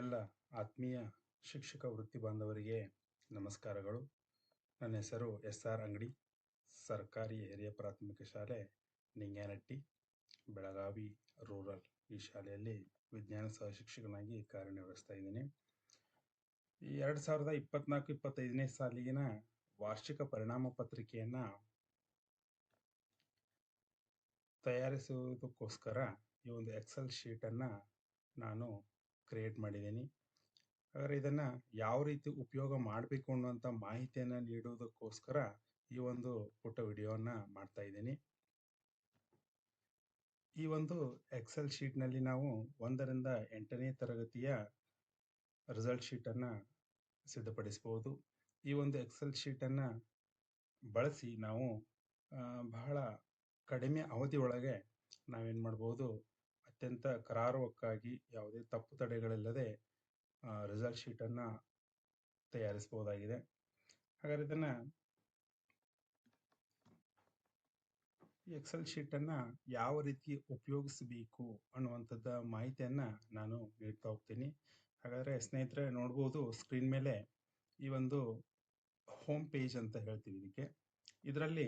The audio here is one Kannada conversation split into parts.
ಎಲ್ಲ ಆತ್ಮೀಯ ಶಿಕ್ಷಕ ವೃತ್ತಿ ಬಾಂಧವರಿಗೆ ನಮಸ್ಕಾರಗಳು. ನನ್ನ ಹೆಸರು ಎಸ್ ಆರ್ ಅಂಗಡಿ, ಸರ್ಕಾರಿ ಹಿರಿಯ ಪ್ರಾಥಮಿಕ ಶಾಲೆ ನಿಂಗ್ಯಾನಟ್ಟಿ ಬೆಳಗಾವಿ ರೂರಲ್ ಈ ಶಾಲೆಯಲ್ಲಿ ವಿಜ್ಞಾನ ಸಹ ಶಿಕ್ಷಕನಾಗಿ ಕಾರ್ಯನಿರ್ವಹಿಸ್ತಾ ಇದ್ದೀನಿ. ಎರಡು ಸಾವಿರದ ಇಪ್ಪತ್ನಾಲ್ಕು, ಇಪ್ಪತ್ತೈದನೇ ಸಾಲಿಗಿನ ವಾರ್ಷಿಕ ಪರಿಣಾಮ ಪತ್ರಿಕೆಯನ್ನು ತಯಾರಿಸುವುದಕ್ಕೋಸ್ಕರ ಈ ಒಂದು ಎಕ್ಸೆಲ್ ಶೀಟನ್ನು ನಾನು ಕ್ರಿಯೇಟ್ ಮಾಡಿದ್ದೀನಿ. ಹಾಗಾದ್ರೆ ಇದನ್ನು ಯಾವ ರೀತಿ ಉಪಯೋಗ ಮಾಡಬೇಕು ಅನ್ನುವಂಥ ಮಾಹಿತಿಯನ್ನು ನೀಡುವುದಕ್ಕೋಸ್ಕರ ಈ ಒಂದು ಪುಟ್ಟ ವಿಡಿಯೋವನ್ನು ಮಾಡ್ತಾ ಇದ್ದೀನಿ. ಈ ಒಂದು ಎಕ್ಸೆಲ್ ಶೀಟ್ನಲ್ಲಿ ನಾವು ಒಂದರಿಂದ ಎಂಟನೇ ತರಗತಿಯ ರಿಸಲ್ಟ್ ಶೀಟನ್ನು ಸಿದ್ಧಪಡಿಸಬಹುದು ಈ ಒಂದು ಎಕ್ಸೆಲ್ ಶೀಟನ್ನು ಬಳಸಿ ನಾವು ಬಹಳ ಕಡಿಮೆ ಅವಧಿಯೊಳಗೆ ನಾವೇನು ಮಾಡ್ಬೋದು ಅತ್ಯಂತ ಕರಾರುವಕ್ಕಾಗಿ ಯಾವುದೇ ತಪ್ಪು ತಡೆಗಳಿಲ್ಲದೆ ರಿಸಲ್ಟ್ ಶೀಟನ್ನು ತಯಾರಿಸಬಹುದಾಗಿದೆ. ಹಾಗಾದರೆ ಇದನ್ನು ಎಕ್ಸೆಲ್ ಶೀಟನ್ನು ಯಾವ ರೀತಿ ಉಪಯೋಗಿಸಬೇಕು ಅನ್ನುವಂಥದ್ದ ಮಾಹಿತಿಯನ್ನು ನಾನು ನೀಡ್ತಾ ಹೋಗ್ತೀನಿ. ಹಾಗಾದರೆ ಸ್ನೇಹಿತರೆ, ನೋಡ್ಬೋದು ಸ್ಕ್ರೀನ್ ಮೇಲೆ ಈ ಒಂದು ಹೋಮ್ ಪೇಜ್ ಅಂತ ಹೇಳ್ತೀವಿ ಇದಕ್ಕೆ. ಇದರಲ್ಲಿ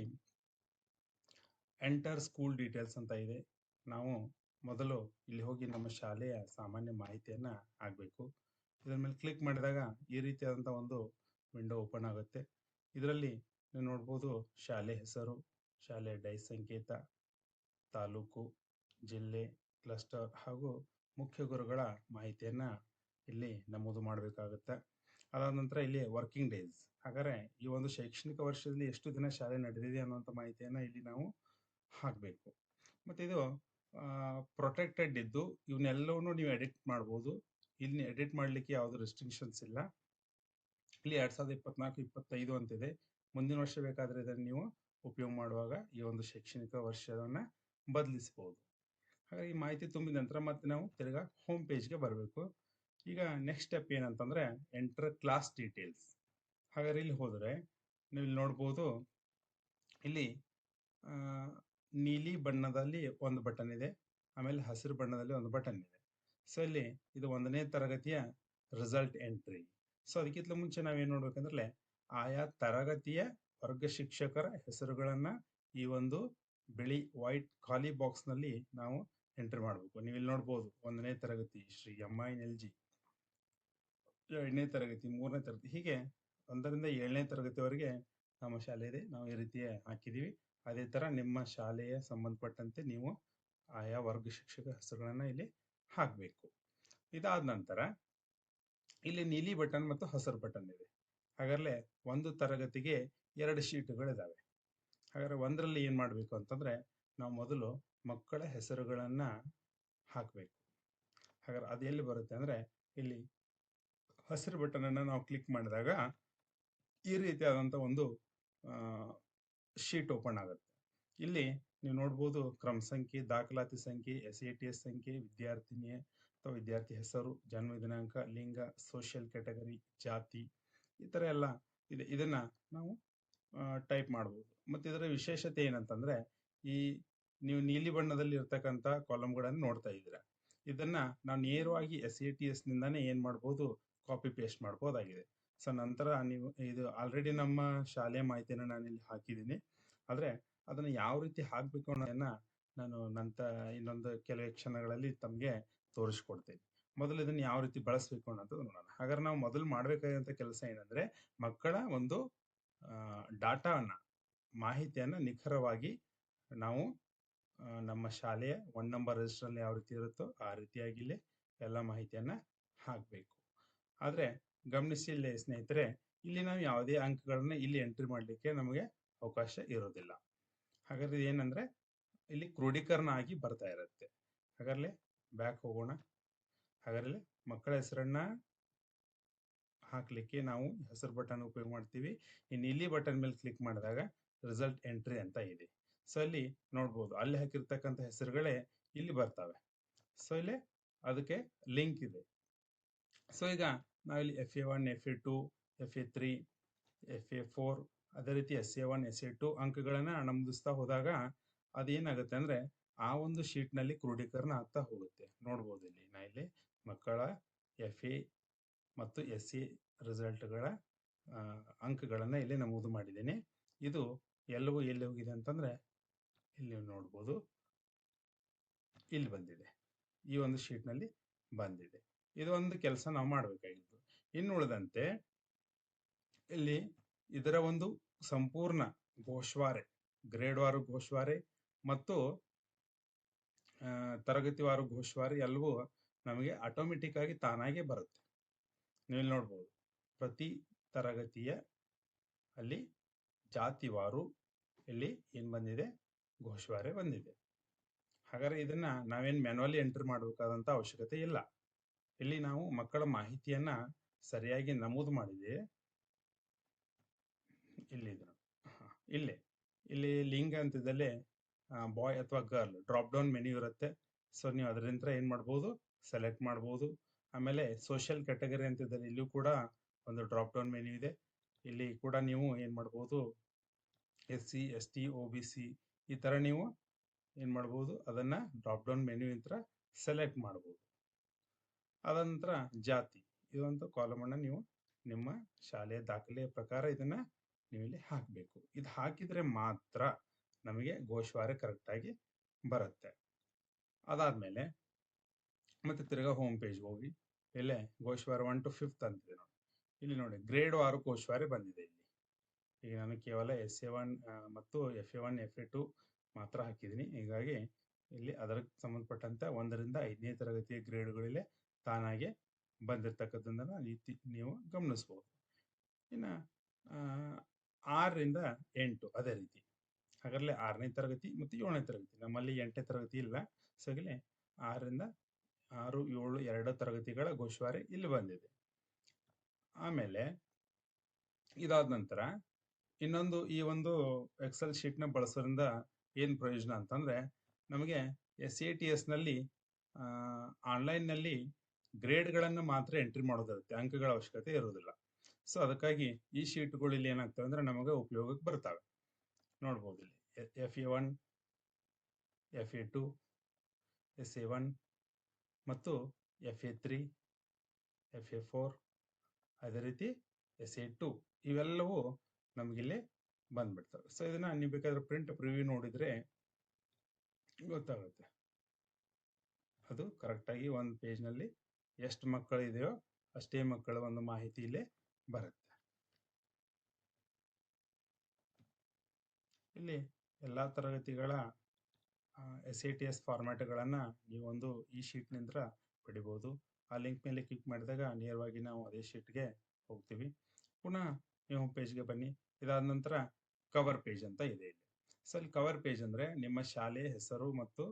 ಎಂಟರ್ ಸ್ಕೂಲ್ ಡೀಟೇಲ್ಸ್ ಅಂತ ಇದೆ. ನಾವು ಮೊದಲು ಇಲ್ಲಿ ಹೋಗಿ ನಮ್ಮ ಶಾಲೆಯ ಸಾಮಾನ್ಯ ಮಾಹಿತಿಯನ್ನ ಆಗಬೇಕು. ಇದರ ಮೇಲೆ ಕ್ಲಿಕ್ ಮಾಡಿದಾಗ ಈ ರೀತಿಯಾದಂಥ ಒಂದು ವಿಂಡೋ ಓಪನ್ ಆಗುತ್ತೆ. ಇದರಲ್ಲಿ ನೀವು ನೋಡ್ಬೋದು ಶಾಲೆ ಹೆಸರು, ಶಾಲೆ ಡೈ ಸಂಕೇತ, ತಾಲೂಕು, ಜಿಲ್ಲೆ ಕ್ಲಸ್ಟರ್ ಹಾಗೂ ಮುಖ್ಯ ಗುರುಗಳ ಮಾಹಿತಿಯನ್ನು ಇಲ್ಲಿ ನಮೂದು ಮಾಡಬೇಕಾಗುತ್ತೆ. ಅದಾದ ನಂತರ ಇಲ್ಲಿ ವರ್ಕಿಂಗ್ ಡೇಸ್ ಹಾಗಾದ್ರೆ ಈ ಒಂದು ಶೈಕ್ಷಣಿಕ ವರ್ಷದಲ್ಲಿ ಎಷ್ಟು ದಿನ ಶಾಲೆ ನಡೆದಿದೆ ಅನ್ನುವಂಥ ಮಾಹಿತಿಯನ್ನು ಇಲ್ಲಿ ನಾವು ಹಾಕಬೇಕು. ಮತ್ತು ಇದು ಪ್ರೊಟೆಕ್ಟೆಡ್ ಇದ್ದು ಇವನ್ನೆಲ್ಲವನ್ನೂ ನೀವು ಎಡಿಟ್ ಮಾಡ್ಬೋದು. ಇಲ್ಲಿ ಎಡಿಟ್ ಮಾಡಲಿಕ್ಕೆ ಯಾವುದು ರೆಸ್ಟ್ರಿಕ್ಷನ್ಸ್ ಇಲ್ಲ. ಇಲ್ಲಿ ಎರಡು ಸಾವಿರದ ಇಪ್ಪತ್ನಾಲ್ಕು, ಇಪ್ಪತ್ತೈದು ಅಂತಿದೆ. ಮುಂದಿನ ವರ್ಷ ಬೇಕಾದ್ರೆ ಇದನ್ನು ನೀವು ಉಪಯೋಗ ಮಾಡುವಾಗ ಈ ಒಂದು ಶೈಕ್ಷಣಿಕ ವರ್ಷವನ್ನು ಬದಲಿಸಬಹುದು ಹಾಗಾಗಿ ಮಾಹಿತಿ ತುಂಬಿದ ನಂತರ ಮತ್ತೆ ನಾವು ತಿರ್ಗಾ ಹೋಮ್ ಪೇಜ್ಗೆ ಬರಬೇಕು. ಈಗ ನೆಕ್ಸ್ಟ್ ಸ್ಟೆಪ್ ಏನಂತಂದರೆ ಎಂಟರ್ ಕ್ಲಾಸ್ ಡೀಟೇಲ್ಸ್ ಹಾಗಾದ್ರೆ ಇಲ್ಲಿ ಹೋದರೆ, ನೀವು ಇಲ್ಲಿ ನೋಡ್ಬೋದು, ಇಲ್ಲಿ ನೀಲಿ ಬಣ್ಣದಲ್ಲಿ ಒಂದು ಬಟನ್ ಇದೆ, ಆಮೇಲೆ ಹಸಿರು ಬಣ್ಣದಲ್ಲಿ ಒಂದು ಬಟನ್ ಇದೆ. ಸೊ ಇಲ್ಲಿ ಇದು ಒಂದನೇ ತರಗತಿಯ ರಿಸಲ್ಟ್ ಎಂಟ್ರಿ ಸೊ ಅದಕ್ಕಿಂತ ಮುಂಚೆ ನಾವೇನು ನೋಡ್ಬೇಕಂದ್ರೆ ಆಯಾ ತರಗತಿಯ ವರ್ಗ ಶಿಕ್ಷಕರ ಹೆಸರುಗಳನ್ನ ಈ ಒಂದು ಬಿಳಿ ವೈಟ್ ಖಾಲಿ ಬಾಕ್ಸ್ನಲ್ಲಿ ನಾವು ಎಂಟ್ರಿ ಮಾಡಬೇಕು. ನೀವು ಇಲ್ಲಿ ನೋಡ್ಬೋದು, ಒಂದನೇ ತರಗತಿ Shri M I L G. ಎರಡನೇ ತರಗತಿ, ಮೂರನೇ ತರಗತಿ, ಹೀಗೆ ಒಂದರಿಂದ ಏಳನೇ ತರಗತಿವರೆಗೆ ನಮ್ಮ ಶಾಲೆ ಇದೆ ನಾವು ಈ ರೀತಿಯ ಹಾಕಿದೀವಿ ಅದೇ ತರ ನಿಮ್ಮ ಶಾಲೆಯ ಸಂಬಂಧಪಟ್ಟಂತೆ ನೀವು ಆಯಾ ವರ್ಗ ಶಿಕ್ಷಕ ಹೆಸರುಗಳನ್ನ ಇಲ್ಲಿ ಹಾಕಬೇಕು. ಇದಾದ ನಂತರ ಇಲ್ಲಿ ನೀಲಿ ಬಟನ್ ಮತ್ತು ಹಸಿರು ಬಟನ್ ಇದೆ. ಹಾಗಾದ್ರೆ ಒಂದು ತರಗತಿಗೆ ಎರಡು ಶೀಟುಗಳಿದಾವೆ. ಹಾಗಾದ್ರೆ ಒಂದರಲ್ಲಿ ಏನ್ ಮಾಡಬೇಕು ಅಂತಂದ್ರೆ ನಾವು ಮೊದಲು ಮಕ್ಕಳ ಹೆಸರುಗಳನ್ನ ಹಾಕಬೇಕು. ಹಾಗಾದ್ರೆ ಅದು ಎಲ್ಲಿ ಬರುತ್ತೆ ಅಂದ್ರೆ ಇಲ್ಲಿ ಹಸಿರು ಬಟನ್ ಅನ್ನ ನಾವು ಕ್ಲಿಕ್ ಮಾಡಿದಾಗ ಈ ರೀತಿಯಾದಂತ ಒಂದು ಶೀಟ್ ಓಪನ್ ಆಗುತ್ತೆ. ಇಲ್ಲಿ ನೀವು ನೋಡ್ಬೋದು ಕ್ರಮ ಸಂಖ್ಯೆ, ದಾಖಲಾತಿ ಸಂಖ್ಯೆ ಎಸ್ ಎ ಟಿ ಎಸ್ ಸಂಖ್ಯೆ ವಿದ್ಯಾರ್ಥಿನಿ ಅಥವಾ ವಿದ್ಯಾರ್ಥಿ ಹೆಸರು, ಜನ್ಮ ದಿನಾಂಕ, ಲಿಂಗ ಸೋಷಿಯಲ್ ಕ್ಯಾಟಗರಿ ಜಾತಿ ಈ ತರ ಎಲ್ಲ ಇದೆ. ಇದನ್ನ ನಾವು ಟೈಪ್ ಮಾಡ್ಬೋದು. ಮತ್ತೆ ಇದರ ವಿಶೇಷತೆ ಏನಂತಂದ್ರೆ ಈ ನೀವು ನೀಲಿ ಬಣ್ಣದಲ್ಲಿ ಇರ್ತಕ್ಕಂಥ ಕಾಲಮ್ಗಳನ್ನು ನೋಡ್ತಾ ಇದ್ದೀರಾ. ಇದನ್ನ ನಾವು ನೇರವಾಗಿ ಎಸ್ ಎ ಟಿ ಎಸ್ ನಿಂದಾನೇ ಏನ್ ಮಾಡ್ಬೋದು? Copy paste ಮಾಡ್ಬೋದಾಗಿದೆ. ಸೊ ನಂತರ ನೀವು ಇದು ಆಲ್ರೆಡಿ ನಮ್ಮ ಶಾಲೆಯ ಮಾಹಿತಿಯನ್ನು ನಾನು ಇಲ್ಲಿ ಹಾಕಿದ್ದೀನಿ. ಆದರೆ ಅದನ್ನ ಯಾವ ರೀತಿ ಹಾಕ್ಬೇಕು ಅನ್ನೋದನ್ನ ನಾನು ನಂತರ ಇನ್ನೊಂದು ಕೆಲವೇ ಕ್ಷಣಗಳಲ್ಲಿ ತಮಗೆ ತೋರಿಸ್ಕೊಡ್ತೀನಿ. ಮೊದಲು ಇದನ್ನು ಯಾವ ರೀತಿ ಬಳಸಬೇಕು ಅನ್ನೋದು ನೋಡೋಣ. ಹಾಗಾದ್ರೆ ನಾವು ಮೊದಲು ಮಾಡಬೇಕಾದಂಥ ಕೆಲಸ ಏನಂದ್ರೆ ಮಕ್ಕಳ ಒಂದು ಡಾಟಾವನ್ನ ಮಾಹಿತಿಯನ್ನ ನಿಖರವಾಗಿ ನಾವು ನಮ್ಮ ಶಾಲೆಯ ಒನ್ ನಂಬರ್ ರಿಜಿಸ್ಟರ್ ಯಾವ ರೀತಿ ಇರುತ್ತೋ ಆ ರೀತಿಯಾಗಿ ಇಲ್ಲಿ ಎಲ್ಲ ಮಾಹಿತಿಯನ್ನ ಹಾಕಬೇಕು. ಆದ್ರೆ ಗಮನಿಸಿ ಇಲ್ಲಿ ಸ್ನೇಹಿತರೆ, ಇಲ್ಲಿ ನಾವು ಯಾವುದೇ ಅಂಕಗಳನ್ನ ಇಲ್ಲಿ ಎಂಟ್ರಿ ಮಾಡಲಿಕ್ಕೆ ನಮಗೆ ಅವಕಾಶ ಇರೋದಿಲ್ಲ. ಹಾಗಾದ್ರೆ ಏನಂದ್ರೆ, ಇಲ್ಲಿ ಕ್ರೋಢೀಕರಣ ಆಗಿ ಬರ್ತಾ ಇರುತ್ತೆ. ಹಾಗಾದ್ರೆ ಬ್ಯಾಕ್ ಹೋಗೋಣ. ಹಾಗಾದ್ರೆ ಮಕ್ಕಳ ಹೆಸರನ್ನ ಹಾಕ್ಲಿಕ್ಕೆ ನಾವು ಹೆಸರು ಬಟನ್ ಉಪಯೋಗ ಮಾಡ್ತೀವಿ. ಇನ್ನು ಇಲ್ಲಿ ಬಟನ್ ಮೇಲೆ ಕ್ಲಿಕ್ ಮಾಡಿದಾಗ ರಿಸಲ್ಟ್ ಎಂಟ್ರಿ ಅಂತ ಇದೆ. ಸೊ ಇಲ್ಲಿ ನೋಡ್ಬೋದು. ಅಲ್ಲಿ ಹಾಕಿರ್ತಕ್ಕಂಥ ಹೆಸರುಗಳೇ ಇಲ್ಲಿ ಬರ್ತವೆ. ಸೊ ಇಲ್ಲಿ ಅದಕ್ಕೆ ಲಿಂಕ್ ಇದೆ. ಸೊ ಈಗ ನಾವಿಲ್ಲಿ F A one F A two F A three F A four ಅದೇ ರೀತಿ S A one S A two ಅಂಕಗಳನ್ನ ನಮೂದಿಸ್ತಾ ಹೋದಾಗ ಅದೇನಾಗುತ್ತೆ ಅಂದ್ರೆ ಆ ಒಂದು ಶೀಟ್ನಲ್ಲಿ ಕ್ರೋಢೀಕರಣ ಆಗ್ತಾ ಹೋಗುತ್ತೆ. ನೋಡ್ಬೋದು ಇಲ್ಲಿ ನಾ ಇಲ್ಲಿ ಮಕ್ಕಳ ಎಫ್ ಎ ಮತ್ತು ಎಸ್ ಎ ರಿಸಲ್ಟ್ಗಳ ಅಂಕಗಳನ್ನು ಇಲ್ಲಿ ನಮೂದು ಮಾಡಿದ್ದೀನಿ. ಇದು ಎಲ್ಲವೂ ಎಲ್ಲಿ ಹೋಗಿದೆ ಅಂತಂದ್ರೆ ಇಲ್ಲಿ ನೀವು ನೋಡ್ಬೋದು. ಇಲ್ಲಿ ಬಂದಿದೆ. ಈ ಒಂದು ಶೀಟ್ನಲ್ಲಿ ಬಂದಿದೆ. ಇದು ಒಂದು ಕೆಲಸ ನಾವು ಮಾಡಬೇಕಾಗಿತ್ತು. ಇನ್ನು ಉಳಿದಂತೆ ಇಲ್ಲಿ ಇದರ ಒಂದು ಸಂಪೂರ್ಣ ಗೋಶ್ವಾರೆ ಗ್ರೇಡ್ ವಾರು ಗೋಶ್ವಾರೆ ಮತ್ತು ತರಗತಿವಾರು ಗೋಶ್ವಾರೆ ಎಲ್ಲವೂ ನಮಗೆ ಆಟೋಮೆಟಿಕ್ ಆಗಿ ತಾನಾಗೆ ಬರುತ್ತೆ. ನೀವು ಇಲ್ಲಿ ನೋಡ್ಬೋದು, ಪ್ರತಿ ತರಗತಿಯ ಅಲ್ಲಿ ಜಾತಿವಾರು ಇಲ್ಲಿ ಏನು ಬಂದಿದೆ? ಘೋಷವಾರೆ ಬಂದಿದೆ. ಹಾಗಾದ್ರೆ ಇದನ್ನ ನಾವೇನ್ ಮ್ಯಾನ್ಯಲಿ ಎಂಟರ್ ಮಾಡಬೇಕಾದಂತ ಅವಶ್ಯಕತೆ ಇಲ್ಲ. ಇಲ್ಲಿ ನಾವು ಮಕ್ಕಳ ಮಾಹಿತಿಯನ್ನ ಸರಿಯಾಗಿ ನಮೂದು ಮಾಡಿದೆ? ಇಲ್ಲಿ ಇದೆ ನೋಡಿ. ಹ, ಇಲ್ಲೇ ಇಲ್ಲಿ ಲಿಂಗ ಅಂತಿದ್ದಲ್ಲಿ ಬಾಯ್ ಅಥವಾ ಗರ್ಲ್ ಡ್ರಾಪ್ ಡೌನ್ ಮೆನು ಇರುತ್ತೆ. ಸೊ ನೀವು ಅದರಿಂದ ಏನು ಮಾಡ್ಬೋದು? ಸೆಲೆಕ್ಟ್ ಮಾಡ್ಬೋದು. ಆಮೇಲೆ ಸೋಷಿಯಲ್ ಕ್ಯಾಟಗರಿ ಅಂತಿದ್ದಲ್ಲಿ ಇಲ್ಲೂ ಕೂಡ ಒಂದು ಡ್ರಾಪ್ ಡೌನ್ ಮೆನು ಇದೆ. ಇಲ್ಲಿ ಕೂಡ ನೀವು ಏನು ಮಾಡ್ಬೋದು? S C S T O B C ಈ ತರ ನೀವು ಏನು ಮಾಡ್ಬೋದು? ಅದನ್ನ ಡ್ರಾಪ್ ಡೌನ್ ಮೆನ್ಯೂ ಇಂತ್ರ ಸೆಲೆಕ್ಟ್ ಮಾಡ್ಬೋದು. ಅದ ನಂತರ ಜಾತಿ. ಇದೊಂದು ಕಾಲಮ್ ಅನ್ನ ನೀವು ನಿಮ್ಮ ಶಾಲೆಯ ದಾಖಲೆಯ ಪ್ರಕಾರ ಇದನ್ನ ನೀವು ಇಲ್ಲಿ ಹಾಕಬೇಕು. ಇದು ಹಾಕಿದ್ರೆ ಮಾತ್ರ ನಮಗೆ ಗೋಶ್ವಾರ ಕರೆಕ್ಟ್ ಆಗಿ ಬರುತ್ತೆ. ಅದಾದ್ಮೇಲೆ ಮತ್ತೆ ತಿರ್ಗಾ ಹೋಮ್ ಪೇಜ್ ಹೋಗಿ, ಇಲ್ಲೇ ಗೋಶ್ವಾರ ಒನ್ ಟು ಫಿಫ್ತ್ ಅಂತಿದೆ ನೋಡಿ. ಇಲ್ಲಿ ನೋಡಿ ಗ್ರೇಡ್ ವಾರು ಗೋಶ್ವಾರೆ ಬಂದಿದೆ ಇಲ್ಲಿ. ಈಗ ನಾನು ಕೇವಲ ಎಸ್ ಎ ಒನ್ ಮತ್ತು F A one F A two ಮಾತ್ರ ಹಾಕಿದ್ದೀನಿ. ಹೀಗಾಗಿ ಇಲ್ಲಿ ಅದರ ಸಂಬಂಧಪಟ್ಟಂತೆ ಒಂದರಿಂದ ಐದನೇ ತರಗತಿಯ ಗ್ರೇಡ್ಗಳಿಲ್ಲೇ ತಾನಾಗೆ ಬಂದಿರತಕ್ಕದ್ದನ್ನ ರೀತಿ ನೀವು ಗಮನಿಸ್ಬೋದು. ಇನ್ನು ಆರರಿಂದ ಎಂಟು ಅದೇ ರೀತಿ. ಹಾಗರಲ್ಲೇ ಆರನೇ ತರಗತಿ ಮತ್ತು ಏಳನೇ ತರಗತಿ. ನಮ್ಮಲ್ಲಿ ಎಂಟನೇ ತರಗತಿ ಇಲ್ಲ ಸೊ, ಇಲ್ಲಿ ಆರರಿಂದ ಆರು, ಏಳು, ಎರಡು ತರಗತಿಗಳ ಗೋಶ್ವಾರೆ ಇಲ್ಲಿ ಬಂದಿದೆ. ಆಮೇಲೆ ಇದಾದ ನಂತರ ಇನ್ನೊಂದು ಈ ಒಂದು ಎಕ್ಸೆಲ್ ಶೀಟ್ನ ಬಳಸೋದ್ರಿಂದ ಏನು ಪ್ರಯೋಜನ ಅಂತಂದ್ರೆ, ನಮಗೆ ಎಸ್ ಎ ಟಿ ಎಸ್ನಲ್ಲಿ ಆನ್ಲೈನ್ನಲ್ಲಿ ಗ್ರೇಡ್ ಗಳನ್ನ ಮಾತ್ರ ಎಂಟ್ರಿ ಮಾಡೋದಿರುತ್ತೆ ಅಂಕಗಳ ಅವಶ್ಯಕತೆ ಇರೋದಿಲ್ಲ ಸೊ, ಅದಕ್ಕಾಗಿ ಈ ಶೀಟ್ಗಳು ಇಲ್ಲಿ ಏನಾಗ್ತವೆ ಅಂದ್ರೆ ನಮಗೆ ಉಪಯೋಗಕ್ಕೆ ಬರ್ತವೆ. ನೋಡ್ಬೋದು ಇಲ್ಲಿ. F A one, F A two, S A one ಮತ್ತು F A three, F A four, ಅದೇ ರೀತಿ ಎಸ್ ಎ ಟು ಇವೆಲ್ಲವೂ ನಮಗಿಲ್ಲಿ ಬಂದ್ಬಿಡ್ತವೆ. ಸೊ, ಇದನ್ನ ನೀವು ಬೇಕಾದ್ರೆ ಪ್ರಿಂಟ್ ಪ್ರಿವ್ಯೂ ನೋಡಿದ್ರೆ ಗೊತ್ತಾಗುತ್ತೆ. ಅದು ಕರೆಕ್ಟಾಗಿ ಒಂದು ಪೇಜ್ನಲ್ಲಿ ಎಷ್ಟು ಮಕ್ಕಳು ಇದೆಯೋ ಅಷ್ಟೇ ಮಕ್ಕಳ ಒಂದು ಮಾಹಿತಿ ಇಲ್ಲಿ ಬರುತ್ತೆ. ಇಲ್ಲಿ ಎಲ್ಲಾ ತರಗತಿಗಳ ಎಸ್ ಎ ಟಿ ಎಸ್ ಫಾರ್ಮ್ಯಾಟ್ಗಳನ್ನು ನೀವೊಂದು ಈ ಶೀಟ್ನಿಂದ ಪಡಿಬೋದು. ಆ ಲಿಂಕ್ ಮೇಲೆ ಕ್ಲಿಕ್ ಮಾಡಿದಾಗ ನೇರವಾಗಿ ನಾವು ಅದೇ ಶೀಟ್ಗೆ ಹೋಗ್ತೀವಿ. ಪುನಃ ನೀವು ಪೇಜ್ಗೆ ಬನ್ನಿ. ಇದಾದ ನಂತರ ಕವರ್ ಪೇಜ್ ಅಂತ ಇದೆ ಇಲ್ಲಿ. ಸೊ ಇಲ್ಲಿ ಕವರ್ ಪೇಜ್ ಅಂದ್ರೆ ನಿಮ್ಮ ಶಾಲೆ ಹೆಸರು ಮತ್ತು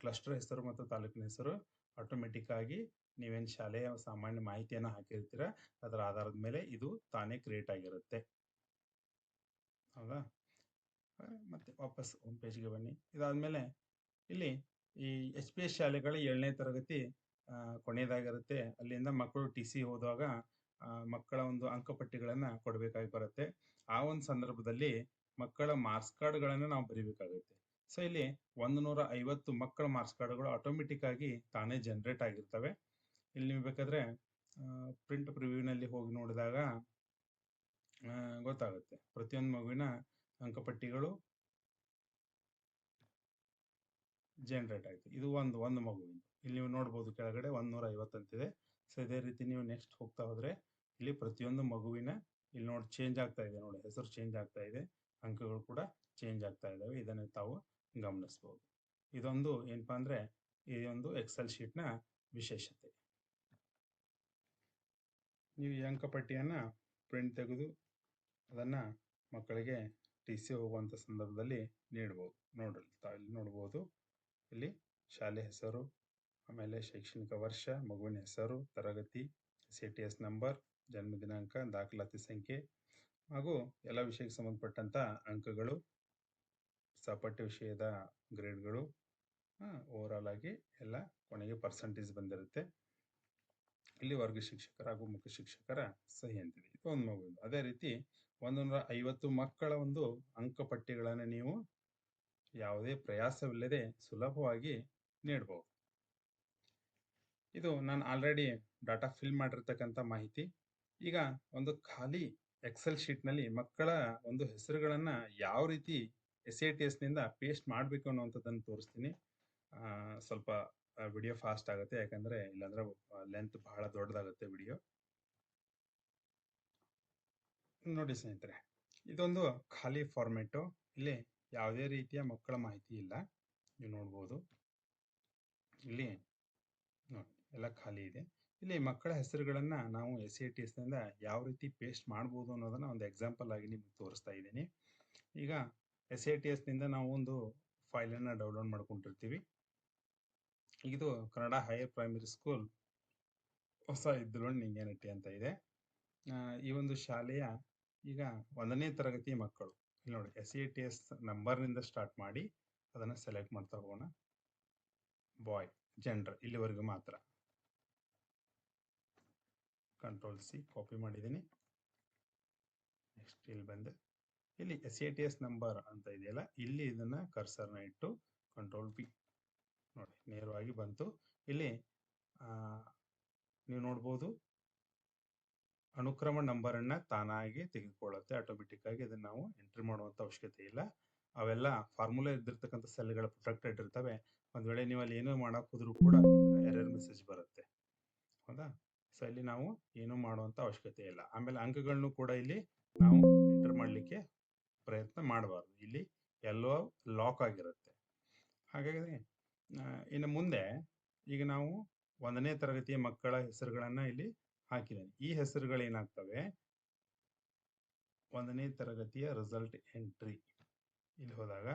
ಕ್ಲಸ್ಟರ್ ಹೆಸರು ಮತ್ತು ತಾಲೂಕಿನ ಹೆಸರು ಆಟೋಮೆಟಿಕ್ ಆಗಿ ನೀವೇನ್ ಶಾಲೆಯ ಸಾಮಾನ್ಯ ಮಾಹಿತಿಯನ್ನು ಹಾಕಿರ್ತೀರ, ಅದರ ಆಧಾರದ ಮೇಲೆ ಇದು ತಾನೇ ಕ್ರಿಯೇಟ್ ಆಗಿರುತ್ತೆ. ಹೌದಾ? ಮತ್ತೆ ವಾಪಸ್ ಹೋಮ್ ಪೇಜ್ಗೆ ಬನ್ನಿ. ಇದಾದ್ಮೇಲೆ ಇಲ್ಲಿ ಈ ಎಚ್ ಪಿ ಎಸ್ ಶಾಲೆಗಳ ಏಳನೇ ತರಗತಿ ಕೊನೆಯದಾಗಿರುತ್ತೆ. ಅಲ್ಲಿಂದ ಮಕ್ಕಳು ಟಿ ಸಿ ಹೋದಾಗ ಮಕ್ಕಳ ಒಂದು ಅಂಕಪಟ್ಟಿಗಳನ್ನು ಕೊಡಬೇಕಾಗಿ ಬರುತ್ತೆ. ಆ ಒಂದು ಸಂದರ್ಭದಲ್ಲಿ ಮಕ್ಕಳ ಮಾರ್ಕ್ಸ್ ಕಾರ್ಡ್ಗಳನ್ನು ನಾವು ಬರೀಬೇಕಾಗುತ್ತೆ. ಸೊ ಇಲ್ಲಿ ಒಂದು ನೂರ ಐವತ್ತು ಮಕ್ಕಳ ಮಾರ್ಕ್ಸ್ ಕಾರ್ಡ್ಗಳು ಆಟೋಮೆಟಿಕ್ ಆಗಿ ತಾನೇ ಜನರೇಟ್ ಆಗಿರ್ತವೆ. ಇಲ್ಲಿ ನೀವು ಬೇಕಾದ್ರೆ ಪ್ರಿಂಟ್ ಪ್ರಿವ್ಯೂನಲ್ಲಿ ಹೋಗಿ ನೋಡಿದಾಗ ಗೊತ್ತಾಗುತ್ತೆ. ಪ್ರತಿಯೊಂದು ಮಗುವಿನ ಅಂಕಪಟ್ಟಿಗಳು ಜನರೇಟ್ ಆಯಿತು. ಇದು ಒಂದು ಒಂದು ಮಗುವಿನ. ಇಲ್ಲಿ ನೀವು ನೋಡ್ಬೋದು ಕೆಳಗಡೆ ಒಂದೂರ ಐವತ್ತಂತಿದೆ ಸೊ ಇದೇ ರೀತಿ ನೀವು ನೆಕ್ಸ್ಟ್ ಹೋಗ್ತಾ ಹೋದರೆ, ಇಲ್ಲಿ ಪ್ರತಿಯೊಂದು ಮಗುವಿನ ಇಲ್ಲಿ ನೋಡಿ ಚೇಂಜ್ ಆಗ್ತಾ ಇದೆ ನೋಡಿ. ಹೆಸರು ಚೇಂಜ್ ಆಗ್ತಾ ಇದೆ. ಅಂಕಗಳು ಕೂಡ ಚೇಂಜ್ ಆಗ್ತಾ ಇದ್ದಾವೆ ಇದನ್ನು ತಾವು ಗಮನಿಸ್ಬೋದು. ಇದೊಂದು ಏನಪ್ಪಾ ಅಂದರೆ ಈ ಒಂದು ಎಕ್ಸೆಲ್ ಶೀಟ್ನ ವಿಶೇಷತೆ. ನೀವು ಈ ಅಂಕಪಟ್ಟಿಯನ್ನು ಪ್ರಿಂಟ್ ತೆಗೆದು ಅದನ್ನು ಮಕ್ಕಳಿಗೆ ಟಿ ಸಿ ಹೋಗುವಂಥ ಸಂದರ್ಭದಲ್ಲಿ ನೀಡ್ಬೋದು. ನೋಡ್ರಿ ಇಲ್ಲಿ ನೋಡ್ಬೋದು. ಇಲ್ಲಿ ಶಾಲೆ ಹೆಸರು, ಆಮೇಲೆ ಶೈಕ್ಷಣಿಕ ವರ್ಷ, ಮಗುವಿನ ಹೆಸರು, ತರಗತಿ ಸಿ ಟಿ ಎಸ್ ನಂಬರ್ ಜನ್ಮ ದಿನಾಂಕ, ದಾಖಲಾತಿ ಸಂಖ್ಯೆ, ಹಾಗೂ ಎಲ್ಲ ವಿಷಯಕ್ಕೆ ಸಂಬಂಧಪಟ್ಟಂಥ ಅಂಕಗಳು ಸಪಠ್ಯ ವಿಷಯದ ಗ್ರೇಡ್ಗಳು ಓವರಾಲ್ ಆಗಿ ಎಲ್ಲ ಕೊನೆಗೆ ಪರ್ಸೆಂಟೇಜ್ ಬಂದಿರುತ್ತೆ. ಇಲ್ಲಿ ವರ್ಗ ಶಿಕ್ಷಕರ ಹಾಗೂ ಮುಖ್ಯ ಶಿಕ್ಷಕರ ಸಹಿ ಅಂತಿದೆ. ಇದು ಒಂದು ಮಗುವಿಂದು ಅದೇ ರೀತಿ ಒಂದು ನೂರ ಐವತ್ತು ಮಕ್ಕಳ ಒಂದು ಅಂಕಪಟ್ಟಿಗಳನ್ನು ನೀವು ಯಾವುದೇ ಪ್ರಯಾಸವಿಲ್ಲದೆ ಸುಲಭವಾಗಿ ನೀಡಬಹುದು ಇದು ನಾನು ಆಲ್ರೆಡಿ ಡಾಟಾ ಫಿಲ್ ಮಾಡಿರ್ತಕ್ಕಂಥ ಮಾಹಿತಿ. ಈಗ ಒಂದು ಖಾಲಿ ಎಕ್ಸೆಲ್ ಶೀಟ್ನಲ್ಲಿ ಮಕ್ಕಳ ಒಂದು ಹೆಸರುಗಳನ್ನು ಯಾವ ರೀತಿ ಎಸ್ ಎ ಟಿ ಎಸ್ನಿಂದ ಪೇಸ್ಟ್ ಮಾಡಬೇಕು ಅನ್ನುವಂಥದ್ದನ್ನು ತೋರಿಸ್ತೀನಿ. ಸ್ವಲ್ಪ ವಿಡಿಯೋ ಫಾಸ್ಟ್ ಆಗುತ್ತೆ. ಯಾಕಂದ್ರೆ ಇಲ್ಲಾಂದ್ರೆ ಲೆಂತ್ ಬಹಳ ದೊಡ್ಡದಾಗುತ್ತೆ ವಿಡಿಯೋ. ನೋಡಿ ಸ್ನೇಹಿತರೆ, ಇದೊಂದು ಖಾಲಿ ಫಾರ್ಮೆಟು ಇಲ್ಲಿ ಯಾವುದೇ ರೀತಿಯ ಮಕ್ಕಳ ಮಾಹಿತಿ ಇಲ್ಲ. ನೀವು ನೋಡ್ಬೋದು. ಇಲ್ಲಿ ನೋಡಿ, ಎಲ್ಲ ಖಾಲಿ ಇದೆ. ಇಲ್ಲಿ ಮಕ್ಕಳ ಹೆಸರುಗಳನ್ನು ನಾವು ಎಸ್ ಎ ಟಿ ಎಸ್ನಿಂದ ಯಾವ ರೀತಿ ಪೇಸ್ಟ್ ಮಾಡ್ಬೋದು ಅನ್ನೋದನ್ನ ಒಂದು ಎಕ್ಸಾಂಪಲ್ ಆಗಿ ನಿಮ್ಗೆ ತೋರಿಸ್ತಾ ಇದ್ದೀನಿ. ಈಗ ಎಸ್ ಎ ಟಿ ಎಸ್ನಿಂದ ನಾವು ಒಂದು ಫೈಲನ್ನು ಡೌನ್ಲೋಡ್ ಮಾಡ್ಕೊಂಡಿರ್ತೀವಿ. ಇದು ಕನ್ನಡ ಹೈಯರ್ ಪ್ರೈಮರಿ ಸ್ಕೂಲ್ ಹೊಸ ಇದ್ದಲೊಂಡು ನಿಂಗೇನಟ್ಟಿ ಅಂತ ಇದೆ. ಈ ಒಂದು ಶಾಲೆಯ ಈಗ ಒಂದನೇ ತರಗತಿ ಮಕ್ಕಳು, ಇಲ್ಲಿ ನೋಡಿ ಎಸ್ ಎ ಟಿ ಎಸ್ ನಂಬರ್ನಿಂದ ಸ್ಟಾರ್ಟ್ ಮಾಡಿ ಅದನ್ನು ಸೆಲೆಕ್ಟ್ ಮಾಡ್ತಾ ಹೋಗೋಣ. ಬಾಯ್ ಜೆಂಡರ್ ಇಲ್ಲಿವರೆಗೂ ಮಾತ್ರ. ಕಂಟ್ರೋಲ್ ಸಿ ಕಾಪಿ ಮಾಡಿದ್ದೀನಿ. ನೆಕ್ಸ್ಟ್ ಇಲ್ಲಿ ಬಂದೆ. ಇಲ್ಲಿ S A T S number ಅಂತ ಇದೆಯಲ್ಲ, ಇಲ್ಲಿ ಇದನ್ನ ಕರ್ಸರ್ನ ಇಟ್ಟು ಕಂಟ್ರೋಲ್ ಬಿ ನೋಡಿ, ನೇರವಾಗಿ ಬಂತು. ಇಲ್ಲಿ ನೀವು ನೋಡ್ಬೋದು. ಅನುಕ್ರಮ ನಂಬರ್ ಅನ್ನ ತಾನಾಗಿ ತೆಗೆದುಕೊಳ್ಳುತ್ತೆ. ಆಟೋಮೆಟಿಕ್ ಆಗಿ ಅದನ್ನ ನಾವು ಎಂಟ್ರಿ ಮಾಡುವಂತ ಅವಶ್ಯಕತೆ ಇಲ್ಲ. ಅವೆಲ್ಲ ಫಾರ್ಮುಲಾ ಇದ್ದಿರ್ತಕ್ಕಂಥ ಸೆಲ್ಗಳು ಪ್ರೊಟೆಕ್ಟೆಡ್ ಇರ್ತವೆ. ಒಂದ್ ವೇಳೆ ನೀವು ಅಲ್ಲಿ ಏನೋ ಮಾಡಕ್ ಹೋದ್ರು ಕೂಡ ಎರರ್ ಮೆಸೇಜ್ ಬರುತ್ತೆ. ಹೌದಾ? ಸೊ ಇಲ್ಲಿ ನಾವು ಏನೂ ಮಾಡುವಂತ ಅವಶ್ಯಕತೆ ಇಲ್ಲ. ಆಮೇಲೆ ಅಂಕಗಳನ್ನು ಕೂಡ ಇಲ್ಲಿ ನಾವು ಎಂಟರ್ ಮಾಡಲಿಕ್ಕೆ ಪ್ರಯತ್ನ ಮಾಡಬಾರ್ದು. ಇಲ್ಲಿ ಎಲ್ಲೋ ಲಾಕ್ ಆಗಿರುತ್ತೆ. ಹಾಗಾಗಿ ಇನ್ನು ಮುಂದೆ ಈಗ ನಾವು ಒಂದನೇ ತರಗತಿಯ ಮಕ್ಕಳ ಹೆಸರುಗಳನ್ನ ಇಲ್ಲಿ ಹಾಕಿದ್ದೇನೆ. ಈ ಹೆಸರುಗಳು ಏನಾಗ್ತವೆ? ಒಂದನೇ ತರಗತಿಯ ರಿಸಲ್ಟ್ ಎಂಟ್ರಿ ಇಲ್ಲಿ ಹೋದಾಗ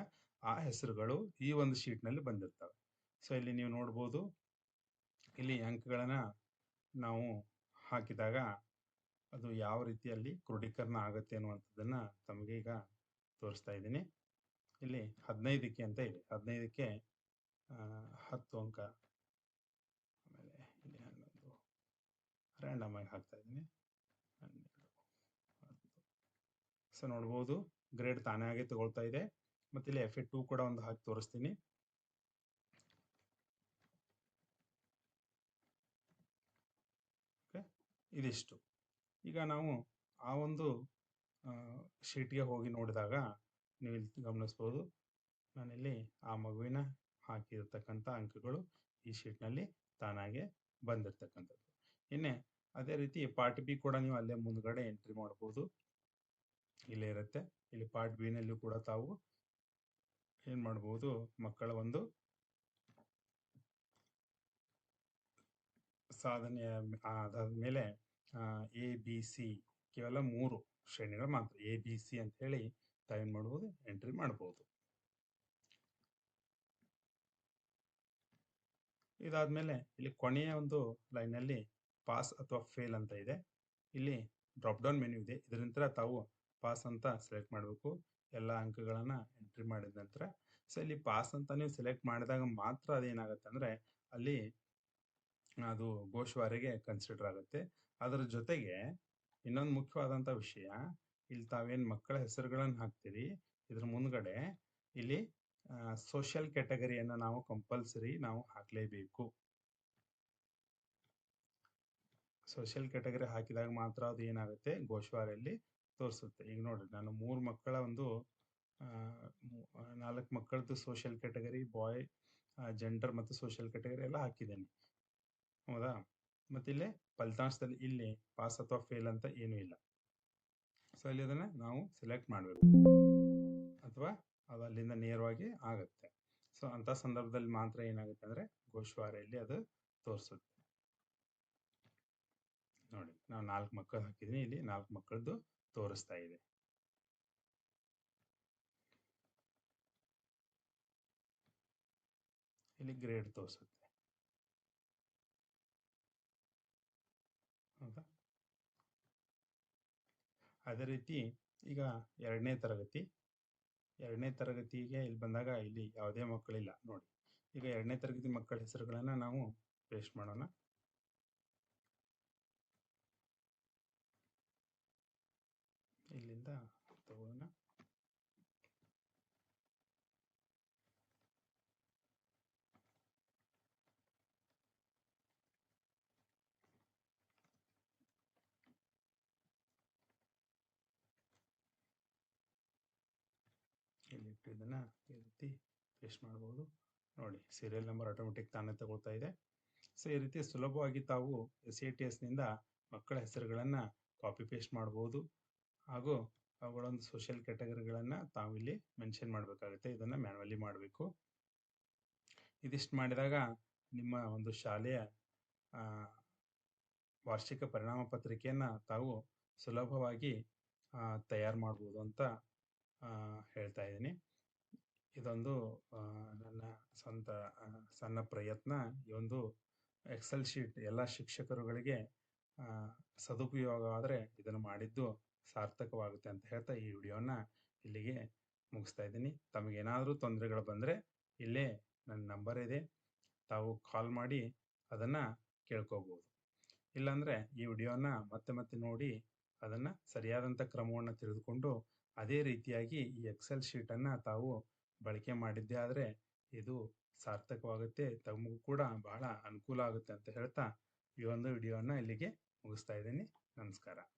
ಆ ಹೆಸರುಗಳು ಈ ಒಂದು ಶೀಟ್ನಲ್ಲಿ ಬಂದಿರ್ತವೆ. ಸೊ ಇಲ್ಲಿ ನೀವು ನೋಡ್ಬೋದು, ಇಲ್ಲಿ ಅಂಕಗಳನ್ನ ನಾವು ಹಾಕಿದಾಗ ಅದು ಯಾವ ರೀತಿಯಲ್ಲಿ ಕ್ರೋಢೀಕರಣ ಆಗುತ್ತೆ ಅನ್ನುವಂಥದ್ದನ್ನ ತಮಗೀಗ ತೋರಿಸ್ತಾ ಇದ್ದೀನಿ. ಇಲ್ಲಿ ಹದಿನೈದಕ್ಕೆ ಅಂತ ಇದೆ. ಹದಿನೈದಕ್ಕೆ ಹತ್ತು ಅಂಕ ಆಮೇಲೆ ಇಲ್ಲಿ ಹನ್ನೊಂದು. ರ್ಯಾಂಡಮ್ ಆಗಿ ಹಾಕ್ತಾ ಇದ್ದೀನಿ. ಹನ್ನೆರಡು, ಹತ್ತು. ಸೊ ನೋಡ್ಬೋದು ಗ್ರೇಡ್ ತಾನೇ ಆಗಿ ತಗೊಳ್ತಾ ಇದೆ. ಮತ್ತೆ ಇಲ್ಲಿ ಎಫ್ ಕೂಡ ಒಂದು ಹಾಕಿ ತೋರಿಸ್ತೀನಿ. ಇದಿಷ್ಟು. ಈಗ ನಾವು ಆ ಒಂದು ಶೀಟ್ಗೆ ಹೋಗಿ ನೋಡಿದಾಗ ನೀವು ಇಲ್ಲಿ ಗಮನಿಸ್ಬೋದು. ನಾನಿಲ್ಲಿ ಆ ಮಗುವಿನ ಹಾಕಿರ್ತಕ್ಕಂಥ ಅಂಕಗಳು ಈ ಶೀಟ್ನಲ್ಲಿ ತಾನಾಗೆ ಬಂದಿರ್ತಕ್ಕಂಥದ್ದು. ಇನ್ನೇ ಅದೇ ರೀತಿ ಪಾರ್ಟ್ ಬಿ ಕೂಡ ನೀವು ಅಲ್ಲೇ ಮುಂದ್ಗಡೆ ಎಂಟ್ರಿ ಮಾಡ್ಬೋದು. ಇಲ್ಲೇ ಇರುತ್ತೆ. ಇಲ್ಲಿ ಪಾರ್ಟ್ ಬಿ ನಲ್ಲೂ ಕೂಡ ತಾವು ಏನ್ ಮಾಡ್ಬೋದು? ಮಕ್ಕಳ ಒಂದು ಸಾಧನೆಯ ಅದಾದ ಮೇಲೆ ಎ ಬಿ ಸಿ ಕೇವಲ ಮೂರು ಶ್ರೇಣಿಗಳು ಮಾತ್ರ. ಎ ಬಿ ಸಿ ಅಂತ ಹೇಳಿ ತಾವೇನ್ ಮಾಡ್ಬೋದು? ಎಂಟ್ರಿ ಮಾಡ್ಬೋದು. ಇದಾದ್ಮೇಲೆ ಇಲ್ಲಿ ಕೊನೆಯ ಒಂದು ಲೈನ್ ಅಲ್ಲಿ ಪಾಸ್ ಅಥವಾ ಫೇಲ್ ಅಂತ ಇದೆ. ಇಲ್ಲಿ ಡ್ರಾಪ್ ಡೌನ್ ಮೆನ್ಯೂ ಇದೆ. ಇದರ ನಂತರ ತಾವು ಪಾಸ್ ಅಂತ ಸೆಲೆಕ್ಟ್ ಮಾಡಬೇಕು. ಎಲ್ಲ ಅಂಕಗಳನ್ನು ಎಂಟ್ರಿ ಮಾಡಿದ ನಂತರ. ಸೊ, ಇಲ್ಲಿ ಪಾಸ್ ಅಂತ ನೀವು ಸೆಲೆಕ್ಟ್ ಮಾಡಿದಾಗ ಮಾತ್ರ ಅದೇನಾಗುತ್ತೆ ಅಂದ್ರೆ ಅಲ್ಲಿ ಅದು ಗೋಶ್ವಾರಿಗೆ ಕನ್ಸಿಡರ್ ಆಗುತ್ತೆ. ಅದರ ಜೊತೆಗೆ ಇನ್ನೊಂದು ಮುಖ್ಯವಾದಂತ ವಿಷಯ, ಇಲ್ಲಿ ತಾವೇನು ಮಕ್ಕಳ ಹೆಸರುಗಳನ್ನು ಹಾಕ್ತೀರಿ, ಇದ್ರ ಮುಂದ್ಗಡೆ ಇಲ್ಲಿ ಸೋಷಿಯಲ್ ಕ್ಯಾಟಗರಿಯನ್ನ ನಾವು ಕಂಪಲ್ಸರಿ ನಾವು ಹಾಕ್ಲೇಬೇಕು. ಸೋಷಿಯಲ್ ಕ್ಯಾಟಗರಿ ಹಾಕಿದಾಗ ಮಾತ್ರ ಅದು ಏನಾಗುತ್ತೆ? ಗೋಶ್ವಾರಲ್ಲಿ ತೋರಿಸುತ್ತೆ. ಈಗ ನೋಡ್ರಿ ನಾನು ಮೂರು ಮಕ್ಕಳ ಒಂದು ನಾಲ್ಕು ಮಕ್ಕಳದ್ದು ಸೋಷಿಯಲ್ ಕ್ಯಾಟಗರಿ ಬಾಯ್ ಜೆಂಡರ್ ಮತ್ತು ಸೋಷಿಯಲ್ ಕ್ಯಾಟಗರಿ ಎಲ್ಲ ಹಾಕಿದ್ದೇನೆ. ಹೌದಾ? ಮತ್ತೆ ಇಲ್ಲಿ ಫಲಿತಾಂಶದಲ್ಲಿ ಇಲ್ಲಿ ಪಾಸ್ ಅಥವಾ ಫೇಲ್ ಅಂತ ಏನೂ ಇಲ್ಲ. ಸೊ ಇಲ್ಲಿ ಅದನ್ನ ನಾವು ಸೆಲೆಕ್ಟ್ ಮಾಡಬೇಕು. ಅಥವಾ ಅದು ಅಲ್ಲಿಂದ ನೇರವಾಗಿ ಆಗುತ್ತೆ. ಸೊ ಅಂತ ಸಂದರ್ಭದಲ್ಲಿ ಮಾತ್ರ ಏನಾಗುತ್ತೆ ಅಂದ್ರೆ ಗೋಶ್ವಾರೆಯಲ್ಲಿ ಅದು ತೋರಿಸುತ್ತೆ. ನೋಡಿ, ನಾವು ನಾಲ್ಕು ಮಕ್ಕಳು ಹಾಕಿದೀನಿ, ಇಲ್ಲಿ ನಾಲ್ಕು ಮಕ್ಕಳದ್ದು ತೋರಿಸ್ತಾ ಇದೆ. ಇಲ್ಲಿ ಗ್ರೇಡ್ ತೋರಿಸುತ್ತೆ. ಹೌದಾ? ಅದೇ ರೀತಿ ಈಗ ಎರಡನೇ ತರಗತಿ ಎರಡನೇ ತರಗತಿಗೆ ಇಲ್ಲಿ ಬಂದಾಗ ಇಲ್ಲಿ ಯಾವುದೇ ಮಕ್ಕಳಿಲ್ಲ, ನೋಡಿ. ಈಗ ಎರಡನೇ ತರಗತಿ ಮಕ್ಕಳ ಹೆಸರುಗಳನ್ನು ನಾವು ಪೇಸ್ಟ್ ಮಾಡೋಣ. ಇಲ್ಲಿಂದ ತಗೋಣ. ಇಟ್ಟು ಇದನ್ನು ಈ ರೀತಿ ಪೇಸ್ಟ್ ಮಾಡ್ಬೋದು. ನೋಡಿ ಸೀರಿಯಲ್ ನಂಬರ್ ಆಟೋಮೆಟಿಕ್ ತಾನೇ ತಗೊಳ್ತಾ ಇದೆ. ಸೊ ಈ ರೀತಿ ಸುಲಭವಾಗಿ ತಾವು ಎಸ್ ಎ ಟಿ ಎಸ್ನಿಂದ ಮಕ್ಕಳ ಹೆಸರುಗಳನ್ನು ಕಾಪಿ ಪೇಸ್ಟ್ ಮಾಡ್ಬೋದು. ಹಾಗೂ ಅವುಗಳೊಂದು ಸೋಷಿಯಲ್ ಕ್ಯಾಟಗರಿಗಳನ್ನು ತಾವು ಇಲ್ಲಿ ಮೆನ್ಷನ್ ಮಾಡಬೇಕಾಗುತ್ತೆ. ಇದನ್ನು ಮ್ಯಾನ್ಯಲಿ ಮಾಡಬೇಕು. ಇದಿಷ್ಟು ಮಾಡಿದಾಗ ನಿಮ್ಮ ಒಂದು ಶಾಲೆಯ ವಾರ್ಷಿಕ ಪರಿಣಾಮ ಪತ್ರಿಕೆಯನ್ನು ತಾವು ಸುಲಭವಾಗಿ ತಯಾರು ಮಾಡ್ಬೋದು ಅಂತ ಹೇಳ್ತಾ ಇದ್ದೀನಿ. ಇದೊಂದು ನನ್ನ ಸ್ವಂತ ಸಣ್ಣ ಪ್ರಯತ್ನ. ಈ ಒಂದು ಎಕ್ಸೆಲ್ ಶೀಟ್ ಎಲ್ಲ ಶಿಕ್ಷಕರುಗಳಿಗೆ ಸದುಪಯೋಗ ಆದರೆ ಇದನ್ನು ಮಾಡಿದ್ದು ಸಾರ್ಥಕವಾಗುತ್ತೆ ಅಂತ ಹೇಳ್ತಾ ಈ ವಿಡಿಯೋನ ಇಲ್ಲಿಗೆ ಮುಗಿಸ್ತಾ ಇದ್ದೀನಿ. ತಮಗೇನಾದರೂ ತೊಂದರೆಗಳು ಬಂದರೆ ಇಲ್ಲೇ ನನ್ನ ನಂಬರ್ ಇದೆ. ತಾವು ಕಾಲ್ ಮಾಡಿ ಅದನ್ನು ಕೇಳ್ಕೋಬೋದು. ಇಲ್ಲಾಂದರೆ ಈ ವಿಡಿಯೋನ ಮತ್ತೆ ಮತ್ತೆ ನೋಡಿ ಅದನ್ನು ಸರಿಯಾದಂಥ ಕ್ರಮವನ್ನು ತಿಳಿದುಕೊಂಡು ಅದೇ ರೀತಿಯಾಗಿ ಈ ಎಕ್ಸೆಲ್ ಶೀಟನ್ನು ತಾವು ಬಳಕೆ ಮಾಡಿದ್ದೆ. ಆದರೆ ಇದು ಸಾರ್ಥಕವಾಗುತ್ತೆ. ತಮಗೂ ಕೂಡ ಬಹಳ ಅನುಕೂಲ ಆಗುತ್ತೆ ಅಂತ ಹೇಳ್ತಾ ಈ ಒಂದು ವಿಡಿಯೋನ ಇಲ್ಲಿಗೆ ಮುಗಿಸ್ತಾ ಇದ್ದೀನಿ. ನಮಸ್ಕಾರ.